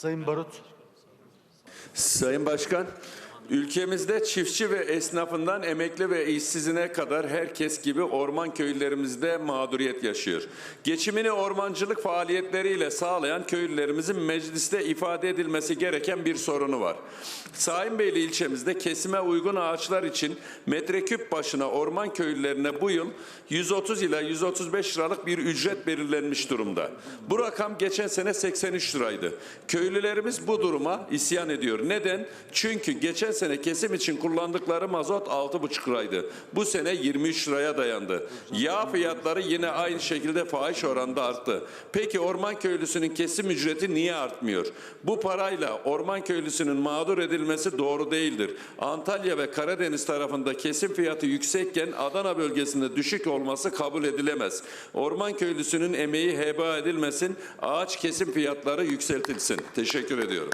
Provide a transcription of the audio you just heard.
Sayın Barut. Sayın Başkan, ülkemizde çiftçi ve esnafından emekli ve işsizine kadar herkes gibi orman köylerimizde mağduriyet yaşıyor. Geçimini ormancılık faaliyetleriyle sağlayan köylülerimizin mecliste ifade edilmesi gereken bir sorunu var. Sahinbeyli ilçemizde kesime uygun ağaçlar için metreküp başına orman köylülerine bu yıl 130 ila 135 liralık bir ücret belirlenmiş durumda. Bu rakam geçen sene 83 liraydı. Köylülerimiz bu duruma isyan ediyor. Neden? Çünkü geçen sene kesim için kullandıkları mazot 6,5 liraydı. Bu sene 23 liraya dayandı. Yağ fiyatları yine aynı şekilde fahiş oranda arttı. Peki orman köylüsünün kesim ücreti niye artmıyor? Bu parayla orman köylüsünün mağdur edilmesi doğru değildir. Antalya ve Karadeniz tarafında kesim fiyatı yüksekken Adana bölgesinde düşük olması kabul edilemez. Orman köylüsünün emeği heba edilmesin, ağaç kesim fiyatları yükseltilsin. Teşekkür ediyorum.